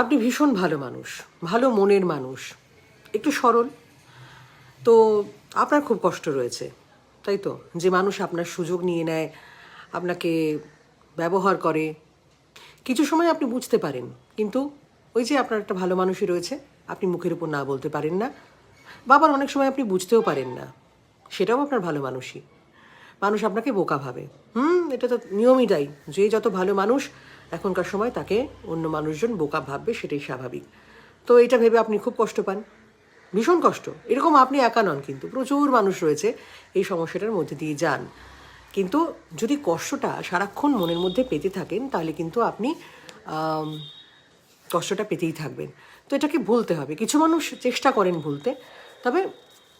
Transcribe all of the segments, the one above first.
আপনি ভীষণ ভালো মানুষ, ভালো মনের মানুষ। একটু সরল। তো আপনার খুব কষ্ট রয়েছে, তাই তো? যে মানুষ আপনার সুযোগ নিয়ে নেয়, আপনাকে ব্যবহার করে। কিছু সময় আপনি বুঝতে পারেন, কিন্তু ওই যে আপনার একটা ভালো মানুষই রয়েছে, আপনি মুখের উপর না বলতে পারেন না। বাবার অনেক সময় আপনি বুঝতেও পারেন না, সেটাও আপনার ভালো মানুষই। মানুষ আপনাকে বোকা ভাবে। হুম, এটা তো নিয়মই তাই যে যত ভালো মানুষ এখনকার সময় তাকে অন্য মানুষজন বোকা ভাববে সেটাই স্বাভাবিক। তো এটা ভেবে আপনি খুব কষ্ট পান। ভীষণ কষ্ট। এরকম আপনি একা নন কিন্তু। প্রচুর মানুষ রয়েছে এই সমস্যাটার মধ্যে দিয়ে যান। কিন্তু যদি কষ্টটা সারাক্ষণ মনের মধ্যে পেতে থাকেন, তাহলে কিন্তু আপনি কষ্টটা পেতেই থাকবেন। তো এটাকে ভুলতে হবে। কিছু মানুষ চেষ্টা করেন ভুলতে, তবে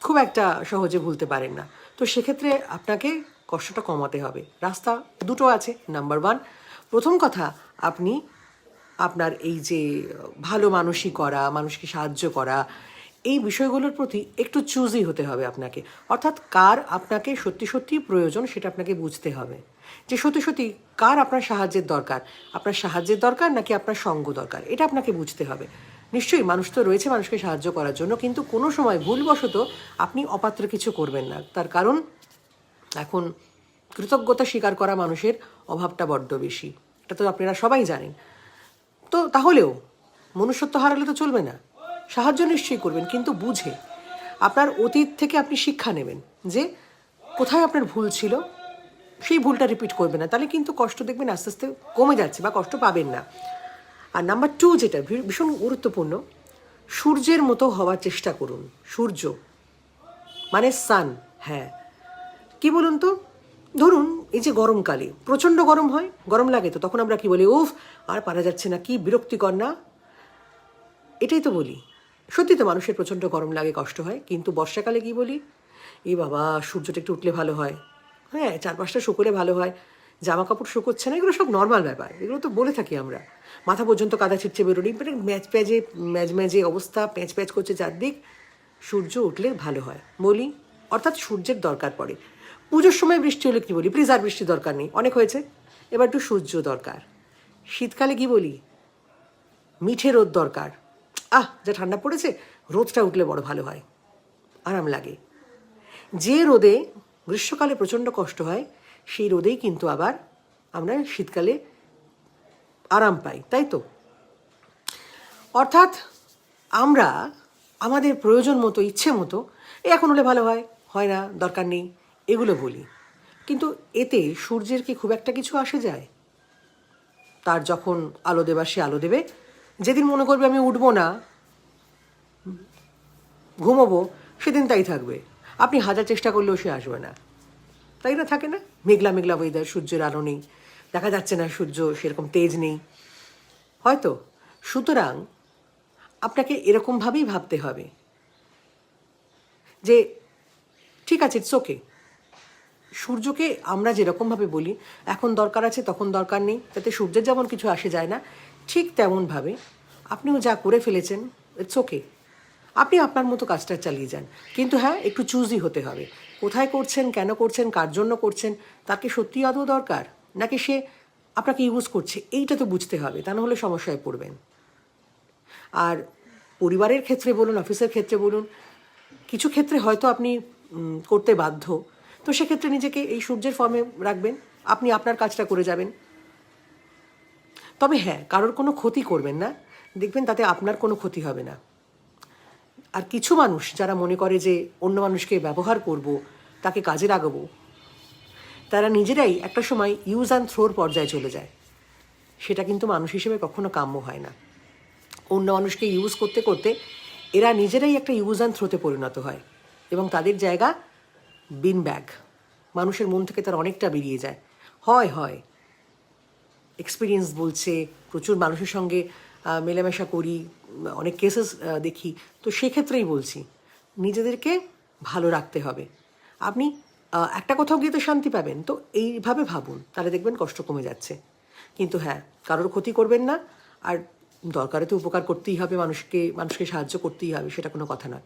খুব একটা সহজে ভুলতে পারেন না। তো সেক্ষেত্রে আপনাকে কষ্টটা কমাতে হবে। রাস্তা দুটো আছে নাম্বার ওয়ান প্রথম কথা, আপনি আপনার এই যে ভালো মানুষই করা, মানুষকে সাহায্য করা, এই বিষয়গুলোর প্রতি একটু চুজি হতে হবে আপনাকে। অর্থাৎ কার আপনাকে সত্যি সত্যি প্রয়োজন সেটা আপনাকে বুঝতে হবে। যে সত্যি সত্যি কার আপনার সাহায্যের দরকার? আপনার সাহায্যের দরকার নাকি আপনার সঙ্গ দরকার? এটা আপনাকে বুঝতে হবে। নিশ্চয়ই মানুষ তো রয়েছে মানুষকে সাহায্য করার জন্য, কিন্তু কোনো সময় ভুলবশত আপনি অপাত্র কিছু করবেন না। তার কারণ, এখন কৃতজ্ঞতা স্বীকার করা মানুষের অভাবটা বড্ড বেশি। এটা তো আপনারা সবাই জানেন। তো তাহলেও মনুষ্যত্ব হারালে তো চলবে না। সাহায্য নিশ্চয়ই করবেন, কিন্তু বুঝে। আপনার অতীত থেকে আপনি শিক্ষা নেবেন যে কোথায় আপনার ভুল ছিল, সেই ভুলটা রিপিট করবেন না। তাহলে কিন্তু কষ্ট দেখবেন আস্তে আস্তে কমে যাচ্ছে বা কষ্ট পাবেন না। আর নাম্বার টু যেটা ভীষণ গুরুত্বপূর্ণ, সূর্যের মতো হওয়ার চেষ্টা করুন। সূর্য মানে সান হ্যাঁ। কি বলুন তো? ধরুন, এই যে গরমকালে, প্রচণ্ড গরম হয়, গরম লাগে তো, তখন আমরা কি বলি, উফ, আর পারা যাচ্ছে না, কি বিরক্তিকর না? এটাই তো বলি। সত্যি তো মানুষের প্রচণ্ড গরম লাগে, কষ্ট হয়, কিন্তু বর্ষাকালে কি বলি? এ বাবা, সূর্যটা একটু উঠলে ভালো হয়। হ্যাঁ চার পাঁচটা শুকোলে ভালো হয় জামা কাপড় শুকোচ্ছে না, এগুলো সব নর্মাল ব্যাপার, এগুলো তো বলে থাকি আমরা। মাথা পর্যন্ত কাদা ছিটছে বেরোনি মানে ম্যাচ প্যাজে, ম্যাজ ম্যাজে অবস্থা, প্যাঁচ প্যাঁচ করছে চারদিক, সূর্য উঠলে ভালো হয়। বলি, অর্থাৎ সূর্যের দরকার পড়ে। পুজোর সময় বৃষ্টি হলে কি বলি? প্লিজ আর বৃষ্টি দরকার নেই। অনেক হয়েছে। এবার একটু সূর্য দরকার। শীতকালে কি বলি? মিঠে রোদ দরকার। আহ যা ঠান্ডা পড়েছে রোদটা উঠলে বড় ভালো হয়। আরাম লাগে। যে রোদে গ্রীষ্মকালে প্রচণ্ড কষ্ট হয় সেই রোদেই কিন্তু আবার আমরা শীতকালে আরাম পাই তাই তো? অর্থাৎ আমরা আমাদের প্রয়োজন মতো ইচ্ছে মতো "এ, এখন হলে ভালো হয় হয় না দরকার নেই। এগুলো বলি। কিন্তু এতে সূর্যের কি খুব একটা কিছু আসে যায়? তার যখন আলো দেবার সে আলো দেবে, যেদিন মনে করবে আমি উঠবো না, ঘুমোবো, সেদিন তাই থাকবে। আপনি হাজার চেষ্টা করলেও সে আসবে না। তাই না থাকে না? মেঘলা মেঘলা ওয়েদার সূর্যের আলো নেই। দেখা যাচ্ছে না সূর্য সেরকম তেজ নেই। হয়তো। সুতরাং আপনাকে এরকমভাবেই ভাবতে হবে যে, ঠিক আছে ইটস ওকে সূর্যকে আমরা যেরকমভাবে বলি, এখন দরকার আছে তখন দরকার নেই তাতে সূর্যের যেমন কিছু আসে যায় না, ঠিক তেমনভাবে আপনিও যা করে ফেলেছেন ইটস ওকে আপনি আপনার মতো কাজটা চালিয়ে যান। কিন্তু হ্যাঁ একটু চুজই হতে হবে। কোথায় করছেন, কেন করছেন, কার জন্য করছেন তাকে সত্যি আদৌ দরকার? নাকি সে আপনাকে ইউজ করছে? এইটা তো বুঝতে হবে, তা নাহলে সমস্যায় পড়বেন। আর পরিবারের ক্ষেত্রে বলুন, অফিসের ক্ষেত্রে বলুন, কিছু ক্ষেত্রে হয়তো আপনি করতে বাধ্য। তো সেক্ষেত্রে নিজেকে এই সূর্যের ফর্মে রাখবেন। আপনি আপনার কাজটা করে যাবেন। তবে হ্যাঁ কারোর কোনো ক্ষতি করবেন না। দেখবেন তাতে আপনার কোনো ক্ষতি হবে না। আর কিছু মানুষ যারা মনে করে যে অন্য মানুষকে ব্যবহার করব, তাকে কাজে লাগাবো, তারা নিজেরাই একটা সময় ইউজ অ্যান্ড থ্রোর পর্যায়ে চলে যায়। সেটা কিন্তু মানুষ হিসেবে কখনো কাম্য হয় না। অন্য মানুষকে ইউজ করতে করতে এরা নিজেরাই একটা ইউজ অ্যান্ড থ্রোতে পরিণত হয় এবং তাদের জায়গা বিন ব্যাগ মানুষের মন থেকে তার অনেকটা বেরিয়ে যায়। হয় হয়। এক্সপিরিয়েন্স বলছে, প্রচুর মানুষের সঙ্গে মেলামেশা করি, অনেক কেসেস দেখি। তো সেক্ষেত্রেই বলছি, নিজেদেরকে ভালো রাখতে হবে। আপনি একটা কোথাও গিয়ে তো শান্তি পাবেন। তো এইভাবে ভাবুন, তাহলে দেখবেন কষ্ট কমে যাচ্ছে। কিন্তু হ্যাঁ কারোর ক্ষতি করবেন না। আর দরকারে তো উপকার করতেই হবে মানুষকে মানুষকে সাহায্য করতেই হবে, সেটা কোনো কথা নয়।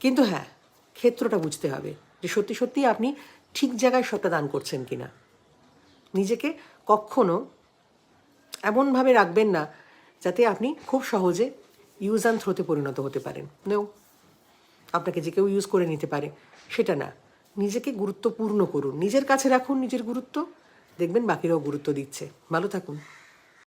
কিন্তু হ্যাঁ ক্ষেত্রটা বুঝতে হবে। যে সত্যি সত্যি আপনি ঠিক জায়গায় সত্তা দান করছেন কিনা। নিজেকে কখনো এমনভাবে রাখবেন না যাতে আপনি খুব সহজে ইউজ অ্যান্ড থ্রোতে পরিণত হতে পারেন। নেও আপনাকে যে কেউ ইউজ করে নিতে পারে, সেটা না। নিজেকে গুরুত্বপূর্ণ করুন। নিজের কাছে রাখুন নিজের গুরুত্ব। দেখবেন বাকিরাও গুরুত্ব দিচ্ছে। ভালো থাকুন।